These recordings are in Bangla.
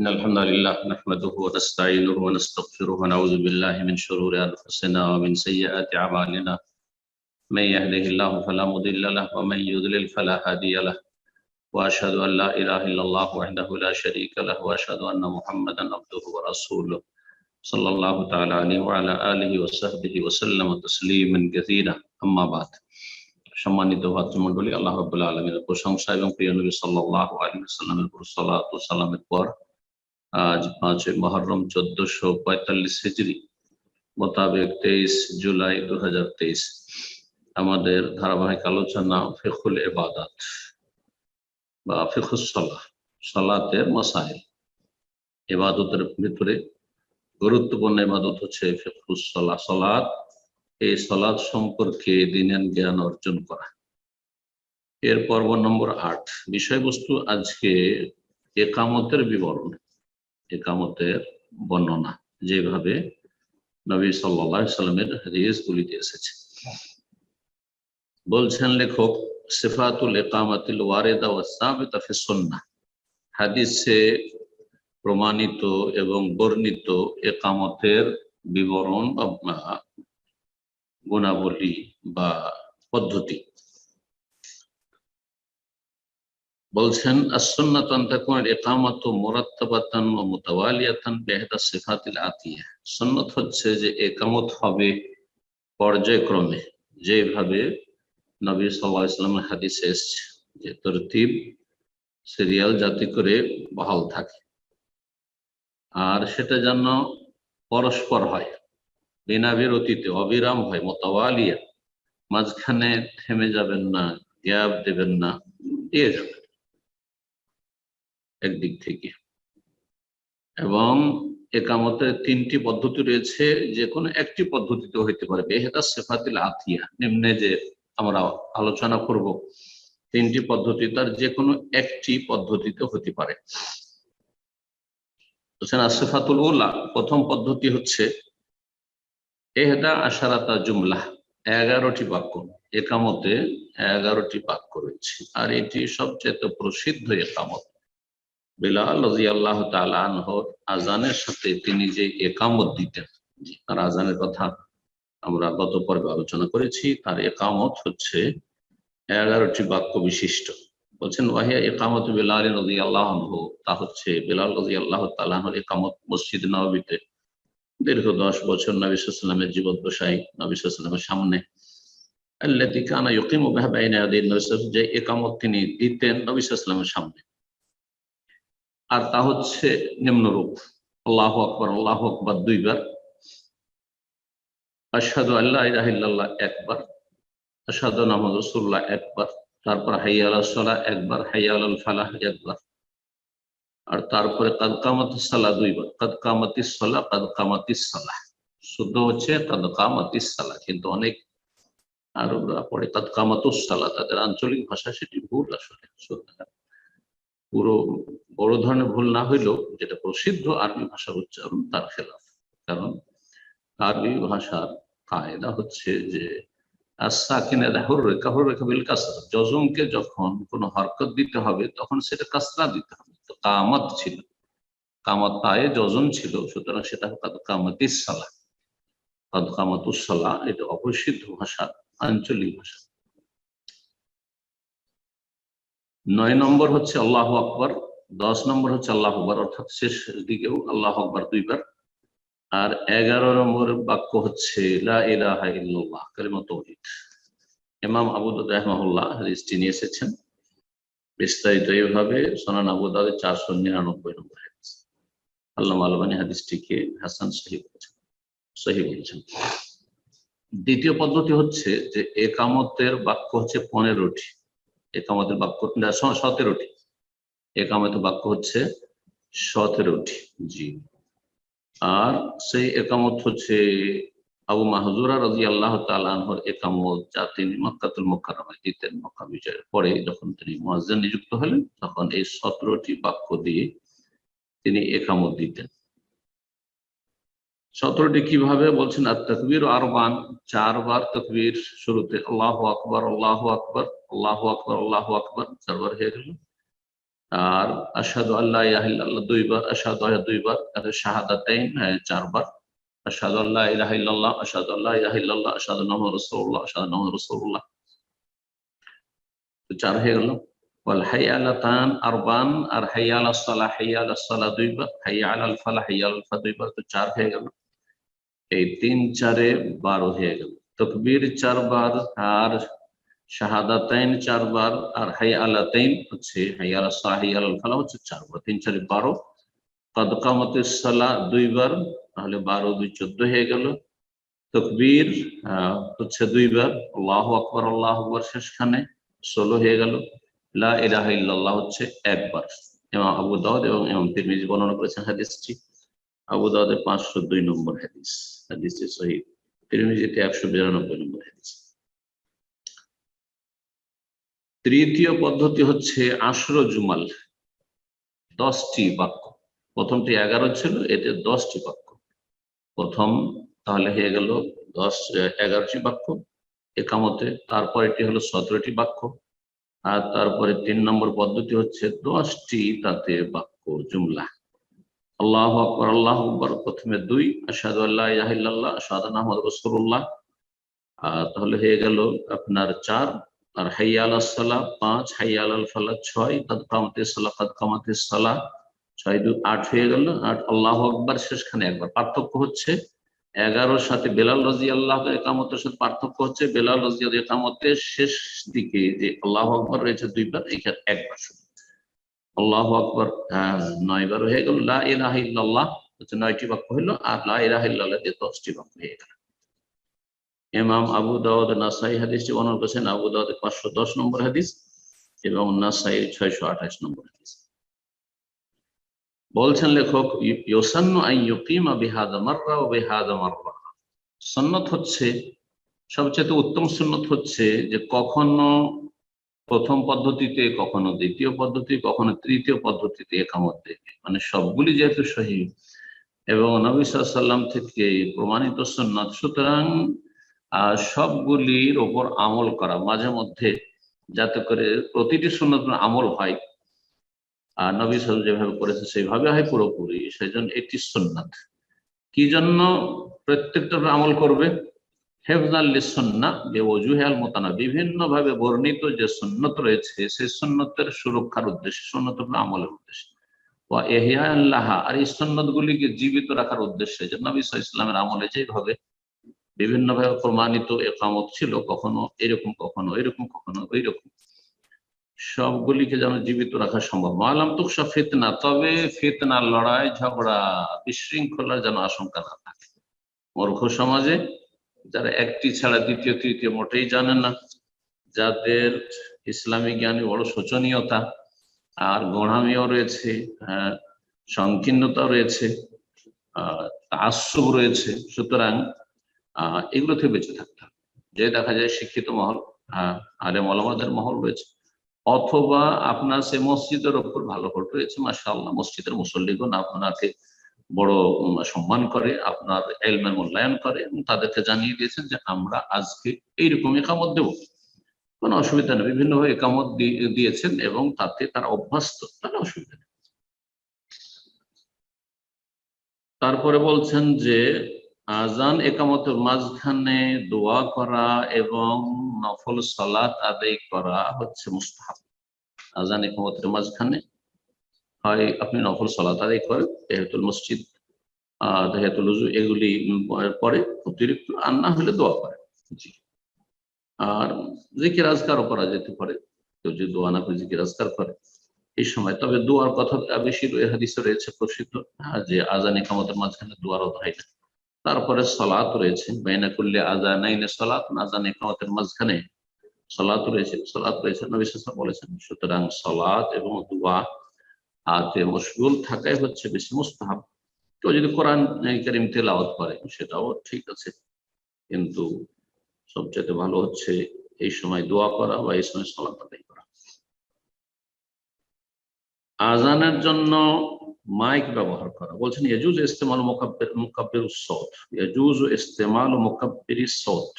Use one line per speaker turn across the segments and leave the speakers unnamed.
إن الحمد لله نحمده ونستعينه ونستغفره ونعوذ بالله من شرور أنفسنا ومن سيئات أعمالنا. من يهده الله فلا مضل له ومن يضلل فلا هادي له. وأشهد أن لا إله إلا الله وحده لا شريك له وأشهد أن محمدا عبده ورسوله. صلى الله تعالى عليه وعلى آله وصحبه وسلم تسليما كثيرا. أما بعد সম্মানিত ভাতৃমণ্ডলী আল্লাহ রবুল্লা আলমীর প্রশংসা এবং প্রিয় নবী সাল্লাহ আলী সাল্লামের পর সালামের পর আজ পাঁচই মহরম চোদ্দশো পঁয়তাল্লিশ হিজড়ি মোতাবেক তেইশ জুলাই দু হাজার তেইশ। আমাদের ধারাবাহিক আলোচনা ফিকুল এবাদাত বা ফিকুসলা সলাতের মসাইল। এবাদতের ভিতরে গুরুত্বপূর্ণ এবাদত হচ্ছে ফিকুসলা সলাদ এই সলাদ সম্পর্কে দিনের জ্ঞান অর্জন করা। এর পর্ব নম্বর আট, বিষয়বস্তু আজকে একামতের বিবরণ। একামতের বর্ণনা, যেভাবে নবী সাল্লা সাল্লামের হাদিস গুলিতে এসেছে। বলছেন লেখক, সিফাতুল একামাতিল ওয়ারেদা ওয়াসাবিতা ফি সুন্নাহ। হাদিসে প্রমাণিত এবং বর্ণিত একামতের বিবরণ বা গুণাবলী বা পদ্ধতি। আতিয়া। সুন্নাত হচ্ছে যে একামত হবে পর্যায়ক্রমে। যেভাবে নবী সাল্লাল্লাহু আলাইহি সাল্লামের হাদিসে এসেছে যে তরতিব সিরিয়াল জাতি করে বহাল থাকে। আর সেটা যেন পরস্পর হয়, বিনা বিরতিতে, অবিরাম হয়, মোতাওয়ালিয়া। মাঝখানে থেমে যাবেন না, গ্যাপ দেবেন না। দিয়ে যাবেন একদিক থেকে। এবং একামতের তিনটি পদ্ধতি রয়েছে, যে কোনো একটি পদ্ধতিতে হইতে পারে। বেহেদা সেফাতিল আতিয়া, নিম্নে যে আমরা আলোচনা করব, তিনটি পদ্ধতি তার যে কোনো একটি পদ্ধতিতে হতে পারে। বলছেন আসেফাতুল উল্লাহ প্রথম পদ্ধতি হচ্ছে এহেদা আশারাতা জুমলা, এগারোটি বাক্য। একামতে এগারোটি বাক্য রয়েছে। আর এটি সবচেয়ে প্রসিদ্ধ একামত বিলাল রাজি আল্লাহ আজানের সাথে তিনি যে একামত দিতেন, তার আজানের কথা আমরা গত পর্বে আলোচনা করেছি, তার একামত হচ্ছে এগারোটি বাক্য বিশিষ্ট। বলছেন, ওয়াহিয়া একামত বিলাল রাজি আল্লাহ তা হচ্ছে বিলাল রাজি আল্লাহ তালাহর একামত মসজিদ নবীতে দীর্ঘ দশ বছর নবী সাল্লামের জীবদ্দশাই নবী সাল্লামের সামনে আল্লাহ ইকিম যে একামত তিনি দিতেন নবী সাল্লামের সামনে। আর তা হচ্ছে নিম্নরূপ। আল্লাহ আকবর আল্লাহ আকবর দুইবার। আসাদু আল্লাহ ইরাহিল্লাহ একবার। আসাদু নামদ রসুল্লাহ একবার। তারপর হাইয়াল সালাহ একবার হাইয়াল ফালাহ একবার। আর তারপরে কাদকামাত সালা দুইবার। কাদকামাতি সালা কাদকামাতি সালাহ। শুদ্ধ হচ্ছে কাদকামাতি সালা কিন্তু অনেক আরবরা পড়ে কাদকামাতুস সালা তাদের আঞ্চলিক ভাষা সেটি ভুল আসলে। শুদ্ধ পুরো বড় ধরনের ভুল না হইলেও যেটা প্রসিদ্ধ আরবি ভাষার উচ্চারণ তার খেলাফ। কারণ আরবি ভাষার কায়দা হচ্ছে যে জজমকে যখন কোনো হরকত দিতে হবে, তখন সেটা কাসরা দিতে হবে। তো কামাত ছিল। কামাত পায়ে যজন ছিল, সুতরাং সেটা কামাত ইসালা কামাত উসালা এটা অপ্রসিদ্ধ ভাষা, আঞ্চলিক ভাষা। নয় নম্বর হচ্ছে আল্লাহ আকবর, দশ নম্বর হচ্ছে আল্লাহ আকবর, অর্থাৎ শেষ দিকেও আল্লাহ আকবর দুইবার। আর এগারো নম্বর বাক্য হচ্ছে ইমাম আবুদ রহমাহুল্লাহ হাদিসটি নিয়ে এসেছেন। বিস্তারিত এইভাবে সোনান আবুদাদ চারশো নিরানব্বই নম্বর হাদিস। আল্লাহ আলবানী হাদিসটিকে হাসান সহি বলেছেন সহি বলেছেন। দ্বিতীয় পদ্ধতি হচ্ছে যে একামতের বাক্য হচ্ছে পনেরোটি। একামতের বাক্য সতেরোটি। একামতের বাক্য হচ্ছে সতেরোটি, জি। আর সেই একামত হচ্ছে আবু মাহজুরা রাজি আল্লাহ তালাহর একামত যা তিনি মক্কাতুল মোকারমায় দিতেন, মক্কা বিজয়ের পরে যখন তিনি মুয়াজ্জিন নিযুক্ত হলেন, তখন এই সতেরোটি বাক্য দিয়ে তিনি একামত দিতেন। সতেরোটি কীভাবে বলছেন আর তকবির আরবান চারবার তকবীর শুরুতে, আল্লাহ আকবর আল্লাহ আকবর আল্লাহ আকবর আল্লাহ আকবর চারবার হয়ে গেল। আর আসাদু আল্লাহ ইয়াহিল্লাহ দুইবার আসাদু দুইবার আর শাহাদাতাইন চারবার। আসাদু আল্লাহ ইলাহা ইল্লাল্লাহ আসাদু আল্লাহ ইলাহা ইল্লাল্লাহ আসাদু নাহু রাসূলুল্লাহ আসাদু নাহু রাসূলুল্লাহ। তো চার হয়ে গেল। ওয়াল হাইয়ালাতান আরবান, আর হাইয়াল সালাহ হাইয়াল সালাহ দুইবার হাইয়াল আল ফালাহ হাইয়াল ফা দুইবার, তো চার হয়ে গেল। এই তিন চারে বারো হয়ে গেল। তকবীর চারবার, আর শাহাদাতাইন চারবার, আর হাই আলাতাইন হচ্ছে হাইয়াল সালাহ হাইয়াল আল ফালাহ হচ্ছে চারবার। তিন চারে বারো। কদকামতের সালা দুইবার, তাহলে বারো, দুই, চোদ্দ হয়ে গেল। তকবীর হচ্ছে দুইবার। আল্লাহ আকবর আল্লাহ আকবর শেষখানে ষোলো হয়ে গেল। লা ইলাহা ইল্লাল্লাহ হচ্ছে একবার। এবং আবু দাউদ এবং ইমাম তিরমিজি বর্ণনা করেছেন হাদিসটি। আবু দাউদের পাঁচশো দুই নম্বর হাদিস। হাদিসটি সহি তিরমিজিতে একশো বিরানব্বই নম্বর হাদিস। তৃতীয় পদ্ধতি হচ্ছে আশর জুমাল, দশটি বাক্য। প্রথমটি এগারো ছিল, এতে দশটি বাক্য। প্রথম তাহলে হয়ে গেল দশ এগারোটি বাক্য একামতে। তারপর এটি হলো সতেরোটি বাক্য। আর তারপরে তিন নম্বর পদ্ধতি হচ্ছে দশটি তাতে বাক্য, জুমলা। আল্লাহ আকবর আল্লাহ আকবর। প্রথমে দুই আসাদু আল্লাহ ইয়াহিল্লাহ আসাদ আহমদ রসুল্লাহ তাহলে হয়ে গেল আপনার চার। আর হাইয়াল সালাহ পাঁচ, হাইয়াল আল ফালাহ ছয় কাদ কামাতে সালাহ কাদ কামাতে সালাহ ছয় দু আট হয়ে গেল। আট, আল্লাহ আকবর, শেষখানে একবার। পার্থক্য হচ্ছে এগারোর সাথে বেলাল রাজি আল্লাহ একামতের সাথে পার্থক্য হচ্ছে বেলাল রাজি একামতের শেষ দিকে যে আল্লাহ আকবর রয়েছে দুইবার, এখানে একবার শুধু। আল্লাহ আকবর। নয় বার হয়ে গেল, লা ইলাহা ইল্লাল্লাহ। হচ্ছে নয়টি বাক্য হইল আর লা দিয়ে দশটি বাক্য হয়ে গেল। ইমাম আবু দাউদ নাসাই হাদিসটি বর্ণনা করেছেন, আবু দাউদ পাঁচশো দশ নম্বর হাদিস এবং নাসাই ছয়শো আঠাশ নম্বর হাদিস। বলছেন লেখক, ইউসান্নু আই ইউকিমা বিহাদা মাররা ও মাররা। সন্নত হচ্ছে সবচেয়ে উত্তম সুন্নত হচ্ছে যে কখনো প্রথম পদ্ধতিতে, কখনো দ্বিতীয় পদ্ধতি, কখনো তৃতীয় পদ্ধতিতে একামত দেবে মানে সবগুলি যেহেতু সহি, এবং নবী সাল্লাম থেকে প্রমাণিত সন্ন্যত সুতরাং সবগুলির ওপর আমল করা মাঝে মধ্যে, যাতে করে প্রতিটি সন্ন্যত আমল হয়, আর নবী সাল যেভাবে করেছে, সেইভাবে হয় পুরোপুরি। সেই জন্য এটি সন্ন্যত কি জন্য প্রত্যেকটা আমল করবে? হেফজাল্লিসন্না বেওজুহাল মোতানা। বিভিন্ন ভাবে বর্ণিত যে সুন্নত রয়েছে, সেই সুন্নতের সুরক্ষার উদ্দেশ্যে, সুন্নত আমলের উদ্দেশ্যে। আর এই সন্ন্যত গুলিকে জীবিত রাখার উদ্দেশ্যে। যে নবী ইসলামের আমলে যেভাবে বিভিন্ন ভাবে প্রমাণিত একামত ছিল, কখনো এরকম কখনো এরকম, কখনো ওই রকম সবগুলিকে যেন জীবিত রাখা সম্ভব। মালাম তুকসা ফিতনা, তবে ফিতনা, লড়াই, ঝগড়া, বিশৃঙ্খলার যেন আশঙ্কা না থাকে। মূর্খ সমাজে যারা একটি ছাড়া দ্বিতীয়, তৃতীয় মোটেই জানেন না, যাদের ইসলামী জ্ঞানে বড় শোচনীয়তা আর গোড়ামিও রয়েছে আহ সংকীর্ণতা রয়েছে আশ্রব রয়েছে, সুতরাং এগুলো থেকে বেঁচে থাকতে হবে। যে দেখা যায় শিক্ষিত মহল আরে আলেম আলমাদের মহল রয়েছে, অথবা আপনার সে মসজিদের ওপর ভালো ভোট রয়েছে মাসা আল্লাহ মসজিদের মুসল্লিগণ আপনাকে বড় সম্মান করে, আপনার এলমের মূল্যায়ন করে এবং তাদেরকে জানিয়ে দিয়েছেন যে আমরা আজকে এইরকম একামত দেব। কোনো অসুবিধা নেই, বিভিন্নভাবে একামত দিয়েছেন এবং তাতে তারা অভ্যস্ত, তাহলে অসুবিধা নেই। তারপরে বলছেন যে আজান একামতের মাঝখানে দোয়া করা এবং নফল সালাত আদায় করা হচ্ছে মুস্তাহাব। আজান একামতের মাঝখানে হয় আপনি নফল সলাত আদায় করেন তেহেতুল মসজিদ তেহেতুল উজু, এগুলি পরে অতিরিক্ত, আর না হলে দোয়া করেন। জি। আর জিকির আজকারও করা যেতে পারে। কেউ যদি দোয়া না করে জিকির আজকার করে। এই সময়, তবে দোয়ার কথা বেশি হাদিসে রয়েছে প্রসিদ্ধ যে আজান একামতের মাঝখানে দোয়ারও হয় না। তারপরে সলাত রয়েছে, বাইনা করলে আজানাইনে সলাত আজান একামতের মাঝখানে সলাত রয়েছে। সলাত রয়েছে, নবী বলেছেন, সুতরাং সলাত এবং দোয়া হাতে মশগুল থাকাই হচ্ছে বেশি মুস্তাহাব। কেউ যদি কোরআন করিম তেলাওয়াত করে, সেটাও ঠিক আছে। কিন্তু সবচেয়ে ভালো হচ্ছে এই সময় দোয়া করা বা এই সময় সলাত আদায় করা। আজানের জন্য মাইক ব্যবহার করা। বলছেন, ইয়াজুজ ইস্তেমাল মুকাব্বির সৌত ইয়াজুজ ইস্তেমাল মুকাব্বির সৌত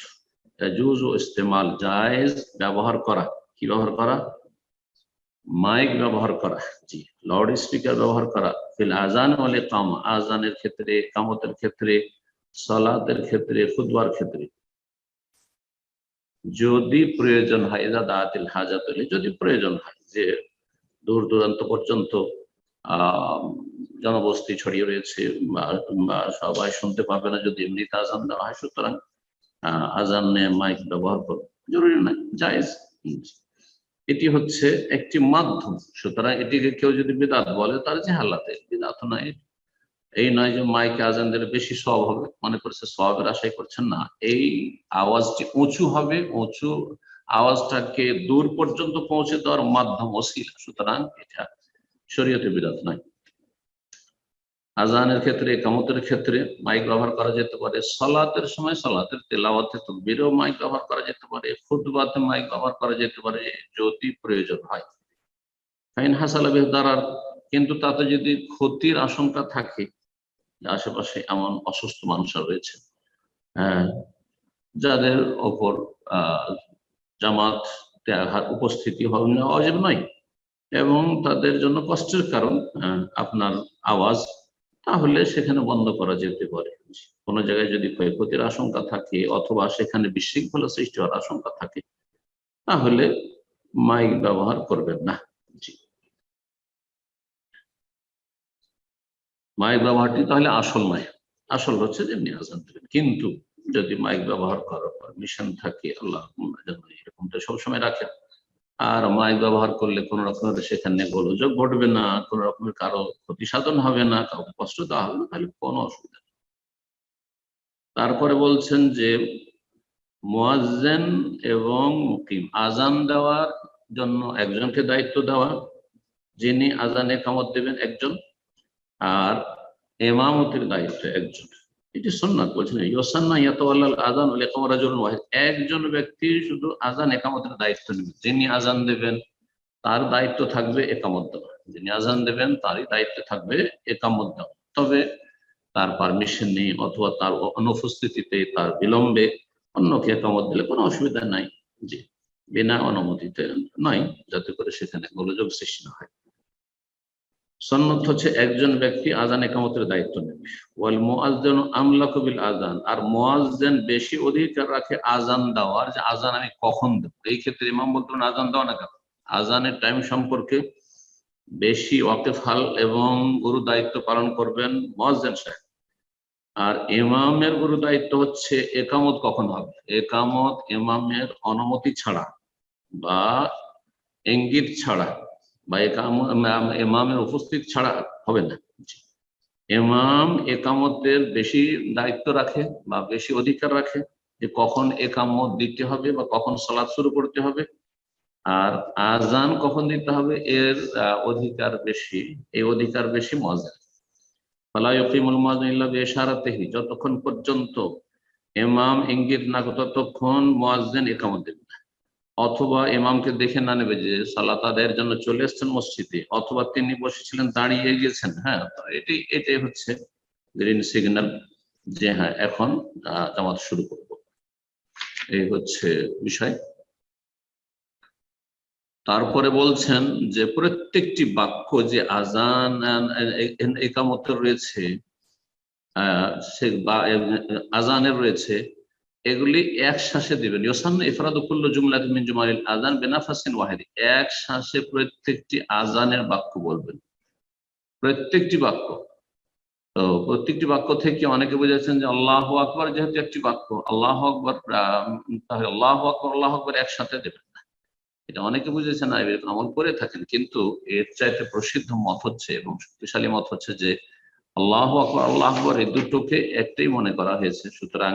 ইয়াজুজ ইস্তেমাল জায়েজ ব্যবহার করা। কি ব্যবহার করা? মাইক ব্যবহার করা, জি লাউড স্পিকার ব্যবহার করা, ফিল আজান ওয়াল কাম আজানের ক্ষেত্রে কামতের ক্ষেত্রে, সালাতের ক্ষেত্রে খুদবার ক্ষেত্রে। যদি প্রয়োজন হয় এজা দাঁতিল হাজাত যদি প্রয়োজন হয়, যে দূর দূরান্ত পর্যন্ত জনবস্তি ছড়িয়ে রয়েছে, বা সবাই শুনতে পাবে না যদি এমনিতে আজান দেওয়া হয়, সুতরাং আজানে মাইক ব্যবহার করো জরুরি নয়, জায়েজ এটি হচ্ছে একটি মাধ্যম। সুতরাং এটিকে কেউ যদি বিদাত বলে, তার যে হাল্লাতে বিদাত নয়। এই নয় যে মাইকে আজানদের বেশি সব হবে। মনে করছে সবের আশাই করছেন না। এই আওয়াজটি উঁচু হবে, উঁচু আওয়াজটাকে দূর পর্যন্ত পৌঁছে দেওয়ার মাধ্যম অশিল সুতরাং এটা শরীয়তে বিরাট নয়। আজানের ক্ষেত্রে, কামতের ক্ষেত্রে মাইক ব্যবহার করা যেতে পারে। সলাতের সময় সলাতের তেলাওয়াতে তকবিরেও মাইক ব্যবহার করা যেতে পারে। ফুটবাতে মাইক ব্যবহার করা যেতে পারে যদি প্রয়োজন হয়। ফাইন হাসালাবে দ্বারার কিন্তু তাতে যদি ক্ষতির আশঙ্কা থাকে, আশেপাশে এমন অসুস্থ মানুষরা রয়েছে যাদের ওপর জামাত উপস্থিতি হবে অজীব নয় এবং তাদের জন্য কষ্টের কারণ আপনার আওয়াজ তাহলে সেখানে বন্ধ করা যেতে পারে। কোনো জায়গায় যদি ক্ষয়ক্ষতির আশঙ্কা থাকে অথবা সেখানে বিশৃঙ্খলা সৃষ্টি হওয়ার আশঙ্কা থাকে, তাহলে মাইক ব্যবহার করবেন না। মাইক ব্যবহারটি তাহলে আসল নয় আসল হচ্ছে যেমনি আজান দেবেন। কিন্তু যদি মাইক ব্যবহার করার পারমিশন থাকে, আল্লাহ এরকমটা সবসময় রাখেন। আর মাইক ব্যবহার করলে কোন রকমের সেখানে গোলযোগ ঘটবে না, কোন রকমের কারও ক্ষতি সাধন হবে না, কাউকে কষ্ট দেওয়া হবে না, তাহলে কোনো অসুবিধা নেই। তারপরে বলছেন যে মোয়াজ্জেন এবং মুকিম আজান দেওয়ার জন্য একজনকে দায়িত্ব দেওয়া, যিনি আজানে কামত দেবেন একজন, আর এমামতির দায়িত্ব একজন। এটি সন্ন্যাত বলছেন ইয়সান্না ইয়াতাল আজান একামরাজুল ওয়াহিদ। একজন ব্যক্তি শুধু আজান একামতের দায়িত্ব নেবে। যিনি আজান দেবেন, তার দায়িত্ব থাকবে একামত দেওয়া। যিনি আজান দেবেন, তারই দায়িত্ব থাকবে একামত দেওয়া। তবে তার পারমিশন নেই অথবা তার অনুপস্থিতিতে তার বিলম্বে অন্যকে একামত দিলে কোনো অসুবিধা নাই। জি, বিনা অনুমতিতে নয়, যাতে করে সেখানে গোলযোগ সৃষ্টি না হয়। সন্ন্যত হচ্ছে একজন ব্যক্তি আজান একামতের দায়িত্ব নেবে। ওয়াল মোয়াজ্জান আমলা কবিল আজান আর মোয়াজ্জেন বেশি অধিকার রাখে আজান দেওয়ার যে আজান আমি কখন দেব? এই ক্ষেত্রে ইমাম বলতেন আজান দেওয়া না কেন? আজানের টাইম সম্পর্কে বেশি ওয়াকেফাল এবং গুরু দায়িত্ব পালন করবেন মোয়াজ্জেন সাহেব। আর ইমামের গুরু দায়িত্ব হচ্ছে একামত কখন হবে? একামত ইমামের অনুমতি ছাড়া বা ইঙ্গিত ছাড়া। বা একাম এমামের উপস্থিত ছাড়া হবে না। এমাম একামতের বেশি দায়িত্ব রাখে বা বেশি অধিকার রাখে যে কখন একামত দিতে হবে বা কখন সলাদ শুরু করতে হবে। আর আজান কখন দিতে হবে এর অধিকার বেশি, এই অধিকার বেশি মজা ফালাইকিমুল মাজিল্লা বেসারাতেহি যতক্ষণ পর্যন্ত এমাম ইঙ্গিত না ততক্ষণ মোয়াজ্জেন একামত দেবে। অথবা ইমামকে দেখে না নেবে যে সালাত আদায়ের জন্য চলে এসছেন মসজিদে, অথবা তিনি বসেছিলেন, দাঁড়িয়ে গিয়েছেন হ্যাঁ এটি, এটাই হচ্ছে গ্রিন সিগন্যাল যে হ্যাঁ এখন জামাত শুরু করব। এই হচ্ছে বিষয়। তারপরে বলছেন যে প্রত্যেকটি বাক্য যে আজান একামতের রয়েছে আজানের রয়েছে এগুলি এক শ্বাসে দিবেন। ইসান্ন ইফরাদুকুল্ল জুমলাত মিন জুমালিল আজান বেনাফাসিন ওয়াহিদ। এক শ্বাসে প্রত্যেকটি আজানের বাক্য বলবেন। প্রত্যেকটি বাক্য। তো প্রত্যেকটি বাক্য থেকে অনেকে বুঝেছেন যে আল্লাহ আকবর যেহেতু একটি বাক্য, আল্লাহ আকবর তাহলে আল্লাহ আকবর আল্লাহ আকবর একসাথে দেবেন না। এটা অনেকে বুঝেছেন না, এরকম আমল করে থাকেন, কিন্তু এর চাইতে প্রসিদ্ধ মত হচ্ছে এবং শক্তিশালী মত হচ্ছে যে আল্লাহ আকবর আল্লাহ আকবর এই দুটোকে একটাই মনে করা হয়েছে। সুতরাং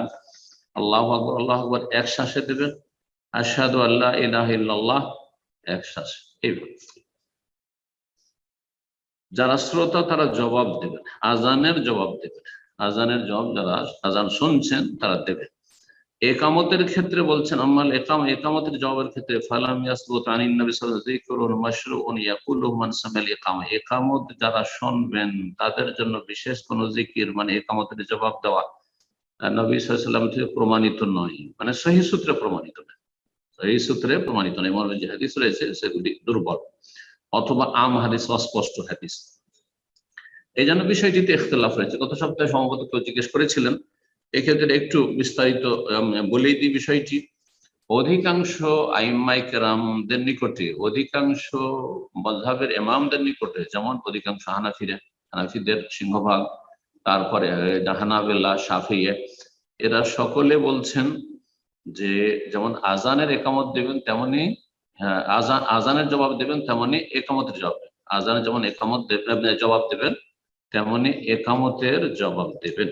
আল্লাহ আকবর আল্লাহ আকবর, এক শ্বাসে দেবেন। আসাদু আল্লাহ ইলাহ এক শ্বাস। এইভাবে। যারা শ্রোতা, তারা জবাব দেবেন। আজানের জবাব দেবেন। আজানের জবাব যারা আজান শুনছেন, তারা দেবে একামতের ক্ষেত্রে বলছেন, আম্মাল একাম, একামতের জবাবের ক্ষেত্রে একামত যারা শুনবেন, তাদের জন্য বিশেষ কোন জিকির মানে একামতের জবাব দেওয়া নবী সাল্লাম থেকে প্রমাণিত নয়। মানে সহি সূত্রে প্রমাণিত নয় সহি সূত্রে প্রমাণিত নয়। মর্মে যে হাদিস রয়েছে সেগুলি দুর্বল অথবা আম হাদিস অস্পষ্ট হাদিস। এই জন্য বিষয়টিতে ইখতলাফ রয়েছে। গত সপ্তাহে সম্ভবত কেউ জিজ্ঞেস করেছিলেন এক্ষেত্রে একটু বিস্তারিত বলেই দিই বিষয়টি। অধিকাংশ আইম্মাই কেরামদের নিকটে অধিকাংশ মজহাবের এমামদের নিকটে যেমন অধিকাংশ হানাফিরা হানাফিদের সিংহভাগ তারপরে আহ, হানাবেল্লা সাফিয়ে এরা সকলে বলছেন যে যেমন আজানের একামত দেবেন তেমনি হ্যাঁ, আজান আজানের জবাব দেবেন তেমনি একামতের জবাব। আজানের যেমন একামত জবাব দেবেন তেমনি একামতের জবাব দেবেন।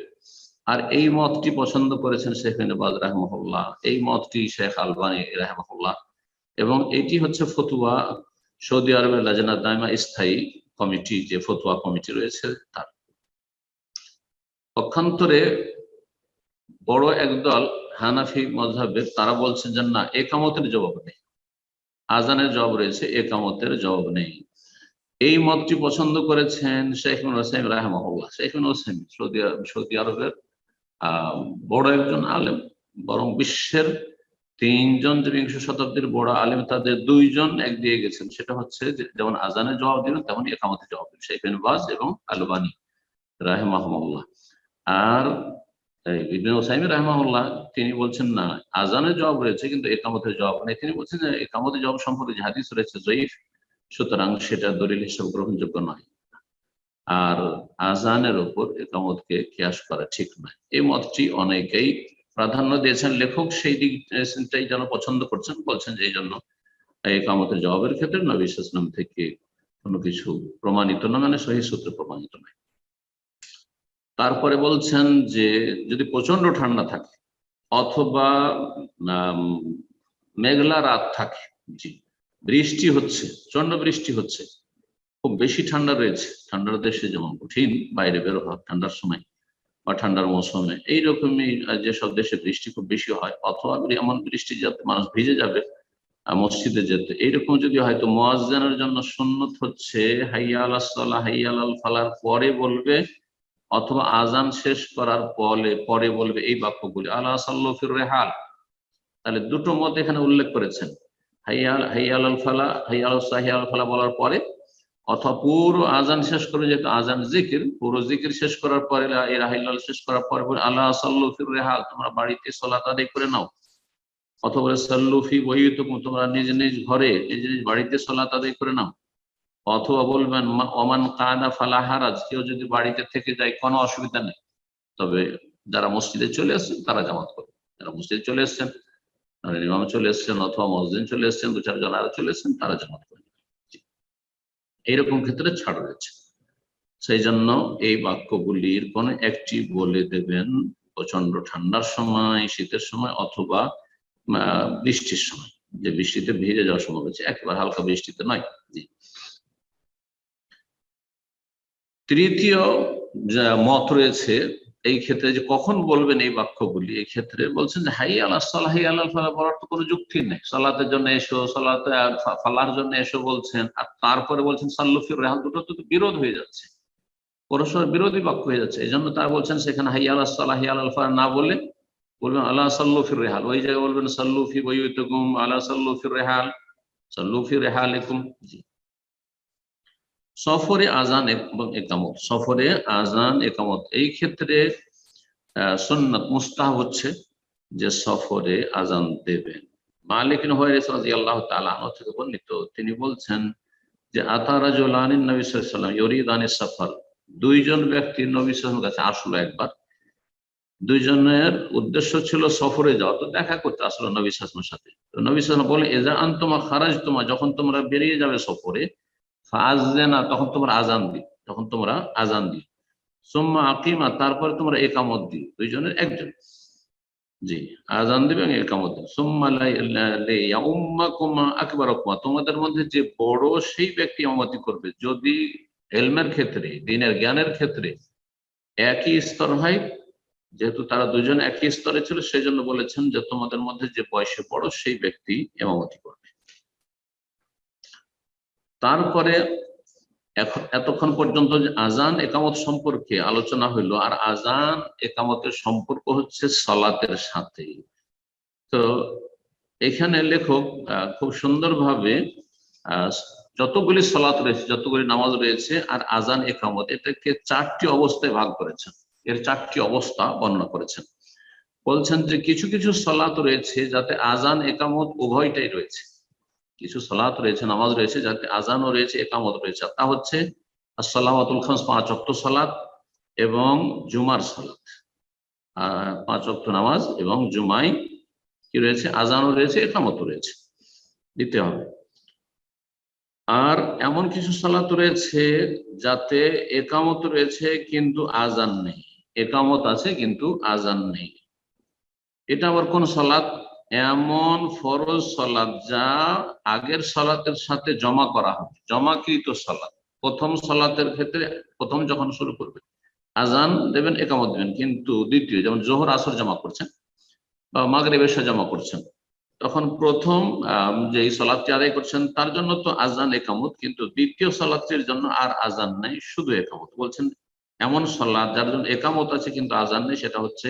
আর এই মতটি পছন্দ করেছেন শেখ বাজ রাহমহল্লা এই মতটি শেখ আলবানী রাহমহল্লা এবং এটি হচ্ছে ফতুয়া সৌদি আরবের লাজনা দাইমা স্থায়ী কমিটি যে ফতুয়া কমিটি রয়েছে তার। পক্ষান্তরে বড় একদল হানাফি মজহাবের তারা বলছেন যে, না একামতের জবাব নেই। আজানের জবাব রয়েছে একামতের জবাব নেই। এই মতটি পছন্দ করেছেন শেখ হোসেন রাহমাহুল্লাহ। শেখ হোসেন সৌদি সৌদি আরবের বড় একজন আলেম, বরং বিশ্বের তিনজন যে বিংশ শতাব্দীর বড় আলেম, তাদের দুইজন এক দিয়ে গেছেন। সেটা হচ্ছে যেমন আজানের জবাব দিবেন তেমন একামতের জবাব দিবেন শেখ বাজ এবং আলবানী রাহেমাহমুল্লাহ আর ইবনে ওসাইমি রাহমাহুল্লাহ তিনি বলছেন না আজানের জবাব রয়েছে কিন্তু একামতের জবাব নেই। তিনি বলছেন যে একামতের জবাব সম্পর্কে যে হাদিস রয়েছে জয়ীফ, সুতরাং সেটা দলিল হিসেবে গ্রহণযোগ্য নয়। আর আজানের উপর একামতকে কিয়াস করা ঠিক নয়। এই মতটি অনেকেই প্রাধান্য দিয়েছেন। লেখক সেই দিকটাই যেন পছন্দ করছেন, বলছেন যে এই জন্য একামতের জবাবের ক্ষেত্রে নবী ইসলাম থেকে কোনো কিছু প্রমাণিত না মানে সহি সূত্রে প্রমাণিত নয়। তারপরে বলছেন যে যদি প্রচণ্ড ঠান্ডা থাকে অথবা মেঘলা রাত থাকে, জি, বৃষ্টি হচ্ছে প্রচণ্ড বৃষ্টি হচ্ছে, খুব বেশি ঠান্ডা রয়েছে, ঠান্ডার দেশে যেমন কঠিন, বাইরে বের হওয়া, ঠান্ডার সময় বা ঠান্ডার মৌসুমে, এইরকমই যেসব দেশে বৃষ্টি খুব বেশি হয়, অথবা এমন বৃষ্টি যাতে মানুষ ভিজে যাবে মসজিদে যেতে, এইরকম যদি হয়তো মোয়াজ্জেনের জন্য সুন্নত হচ্ছে হাইয়া আলাহ হাইয়া আল ফালার পরে বলবে অথবা আজান শেষ করার পরে পরে বলবে এই বাক্যগুলি। আল্লাহ সাল্লফির রেহাল। তাহলে দুটো মত এখানে উল্লেখ করেছেন। হাইয়াল আল ফালা, হাইয়াল সাহিয়াল ফালা বলার পরে, অথবা পুরো আজান শেষ করে যেহেতু আজান জিকির, পুরো জিকির শেষ করার পরে এই রাহিলাল শেষ করার পরে বলে আল্লাহ সাল্লফির রেহাল, তোমরা বাড়িতে সলাত আদায় করে নাও। অথবা সাল্লুফি বই তোমরা নিজ নিজ ঘরে, নিজ নিজ বাড়িতে সলাত আদায় করে নাও। অথবা বলবেন ওমান কাদা ফালা হারাজ কেউ যদি বাড়িতে থেকে যায়, কোনো অসুবিধা নেই। তবে যারা মসজিদে চলে এসছেন, তারা জামাত করবে। যারা মসজিদে চলে এসছেন ইমাম চলে এসছেন, অথবা মসজিদ চলে এসছেন দু চারজন আরও চলে এসছেন, তারা জামাত করবে। এইরকম ক্ষেত্রে ছাড় রয়েছে। সেই জন্য এই বাক্যগুলির কোন একটি বলে দেবেন প্রচণ্ড ঠান্ডার সময়, শীতের সময়, অথবা বৃষ্টির সময়। যে বৃষ্টিতে ভিজে যাওয়ার সময় রয়েছে। একেবারে হালকা বৃষ্টিতে নয়। তৃতীয় মত রয়েছে, এই ক্ষেত্রে যে কখন বলবেন এই বাক্যগুলি, এই ক্ষেত্রে বলছেন যে হাই আল্লাহ সাল্লাহ আল্লাহ ফালাহ বলার তো কোনো যুক্তি নেই। সালাতের জন্য এসো, সালাতে ফালার জন্য এসো বলছেন, আর তারপরে বলছেন সাল্লুফির রেহাল দুটো তো বিরোধ হয়ে যাচ্ছে। পরস্পর বিরোধী বাক্য হয়ে যাচ্ছে। এই জন্য তারা বলছেন সেখানে হাই আল্লাহ সাল্লাহ আল্লাহ ফালাহ না বলে বলবেন আল্লাহ সাল্লুফির রেহাল ওই জায়গায় বলবেন সাল্লুফি বইতুকুম আল্লাহ সাল্লুফির রেহাল সাল্লুফি রেহালিকুম জি। সফরে আজান এবং একামত। সফরে আজান একামত। এই ক্ষেত্রে আহ, সুন্নাত মুস্তাহ হচ্ছে যে সফরে আজান দেবেন। মালিক রাজি আল্লাহ আনহু থেকে বর্ণিত তিনি বলছেন যে আতারাজুলান নবী সাল্লাল্লাহু ইউরিদানি সফর। দুইজন ব্যক্তি নবী সাল্লাল্লাহু কাছে আসলো একবার। দুইজনের উদ্দেশ্য ছিল সফরে যাওয়া। তো দেখা করতে আসলো নবী সাল্লামের সাথে। তো নবী সাল্লাম বলে এজা আন তোমার খারাজ তোমার যখন তোমরা বেরিয়ে যাবে সফরে ফাজনা তখন তোমরা আজান দি তখন তোমরা আজান দি সোম্মা আকিমা, তারপরে তোমরা একামত দি দুইজনের একজন। জি আজান দিবে একামত সোম্মা তোমাদের মধ্যে যে বড় সেই ব্যক্তি ইমামতি করবে। যদি এলমের ক্ষেত্রে, দিনের জ্ঞানের ক্ষেত্রে একই স্তর হয়, যেহেতু তারা দুজন একই স্তরে ছিল সেই জন্য বলেছেন যে তোমাদের মধ্যে যে বয়সে বড় সেই ব্যক্তি এমামতি করবে। তারপরে এতক্ষণ পর্যন্ত যে আজান একামত সম্পর্কে আলোচনা হইল, আর আজান একামতের সম্পর্ক হচ্ছে সলাতের সাথে তো এখানে লেখক খুব সুন্দরভাবে যতগুলি সলাত রয়েছে, যতগুলি নামাজ রয়েছে আর আজান একামত, এটাকে চারটি অবস্থায় ভাগ করেছেন। এর চারটি অবস্থা বর্ণনা করেছেন। বলছেন যে কিছু কিছু সলাত রয়েছে যাতে আজান একামত উভয়টাই রয়েছে। কিছু সলাত রয়েছে, নামাজ রয়েছে, যাতে আজানও রয়েছে, একামত রয়েছে। তা হচ্ছে আসসালামাতুল খামস, পাঁচ অক্ট সলাত এবং জুমার সলাত। পাঁচ অক্ট নামাজ এবং জুমাই কি রয়েছে? আজানও রয়েছে, একামতও রয়েছে। দিতে হবে। আর এমন কিছু সালাত রয়েছে যাতে একামত রয়েছে কিন্তু আজান নেই। একামত আছে কিন্তু আজান নেই। এটা আবার কোন সলাৎ এমন ফরজ সলাৎ যা আগের সলাতের সাথে জমা করা হবে, জমাকৃত সলাৎ প্রথম সলাতের ক্ষেত্রে, প্রথম যখন শুরু করবে, আজান দেবেন, একামত দেবেন, কিন্তু দ্বিতীয়, যেমন জোহর, আসর জমা করছেন বা মাগরিব এসা জমা করছেন, তখন প্রথম যে সলাদটি আদায় করছেন, তার জন্য তো আজান একামত, কিন্তু দ্বিতীয় সলাদটির জন্য আর আজান নেই, শুধু একামত। বলছেন এমন সলাদ যার জন্য একামত আছে, কিন্তু আজান নেই, সেটা হচ্ছে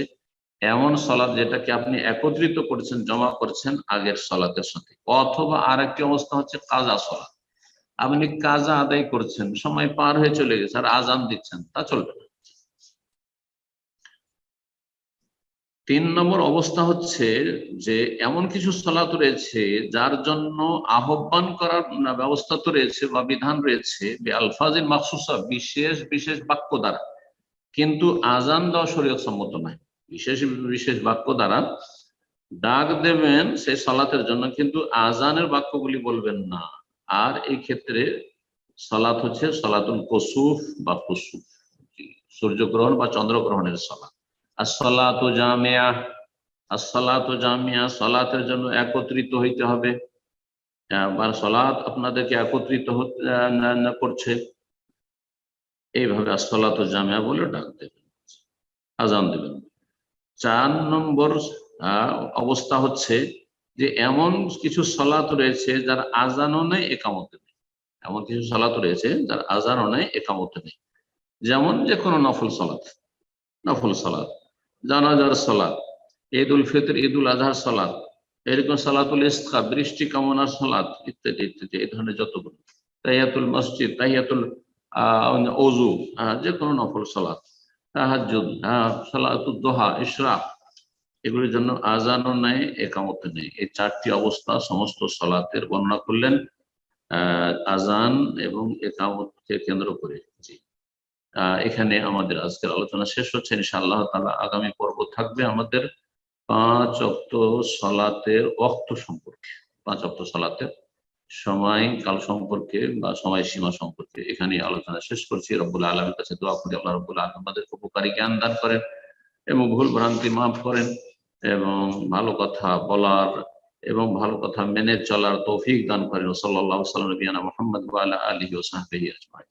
এমন সলাদ যেটাকে আপনি একত্রিত করেছেন, জমা করছেন আগের সলাতের সাথে। অথবা আর একটি অবস্থা হচ্ছে কাজা সলাদ আপনি কাজা আদায় করছেন, সময় পার হয়ে চলে গেছে, আর আজান দিচ্ছেন, তা চলবে না। তিন নম্বর অবস্থা হচ্ছে যে এমন কিছু সলাত রয়েছে যার জন্য আহ্বান করার ব্যবস্থা তো রয়েছে বা বিধান রয়েছে আলফাজিন মাকসুসা বিশেষ বিশেষ বাক্য দ্বারা। কিন্তু আজান দেওয়া শরীয়ত সম্মত নয়। বিশেষ বিশেষ বাক্য দ্বারা ডাক দেবেন সেই সলাতের জন্য, কিন্তু আজানের বাক্যগুলি বলবেন না। আর এই ক্ষেত্রে সলাত হচ্ছে সলাতুল কসুফ বা কুসুফ। সূর্যগ্রহণ বা চন্দ্রগ্রহণের সলাত। আসসালাতু জামিয়া আসসালাতু জামিয়া সলাতের জন্য একত্রিত হইতে হবে। আবার সলাত আপনাদেরকে একত্রিত করছে, এইভাবে আসসালাতু জামিয়া বলে ডাক দেবেন। আজান দেবেন। চার নম্বর অবস্থা হচ্ছে যে এমন কিছু সলাত রয়েছে যার আজানও নেই, একামত নেই। এমন কিছু সলাত রয়েছে যার আজানও নেই, একামত নেই। যেমন যে কোনো নফল সলাত নফল সলাত জানাজার সলাত ঈদ উল ফিতর ঈদ উল আজহার সলাত এরকম সালাতুল ইস্তা বৃষ্টি কামনার সলাত ইত্যাদি ইত্যাদি, এই ধরনের যতগুলো। তাহিয়াতুল মসজিদ, তাহিয়াতুল আহ অজু যে কোনো নফল সলাত তাহাজুদ হ্যাঁ সালাতুল ইশরাক এগুলির জন্য আজানও নেই একামত নেই। এই চারটি অবস্থা সমস্ত সলাতের বর্ণনা করলেন আজান এবং একামতকে কেন্দ্র করে। জি। এখানে আমাদের আজকের আলোচনা শেষ হচ্ছে। ইনশাআল্লাহ তাআলা আগামী পর্ব থাকবে আমাদের পাঁচ অক্ত সলাতের অক্ত সম্পর্কে। পাঁচ অক্ত সলাতের সময়, কাল সম্পর্কে বা সময় সীমা সম্পর্কে এখানে আলোচনা শেষ করছি। রব্বুল আলমের কাছে দোয়া করি আল্লাহ রব্বুল আলম আমাদের উপকারী জ্ঞান দান করেন এবং ভুল ভ্রান্তি মাফ করেন এবং ভালো কথা বলার এবং ভালো কথা মেনে চলার তৌফিক দান করেন। সাল্লাহ সাল্লাম মোহাম্মদ আলী ও সাহাবিহি আজমাইন।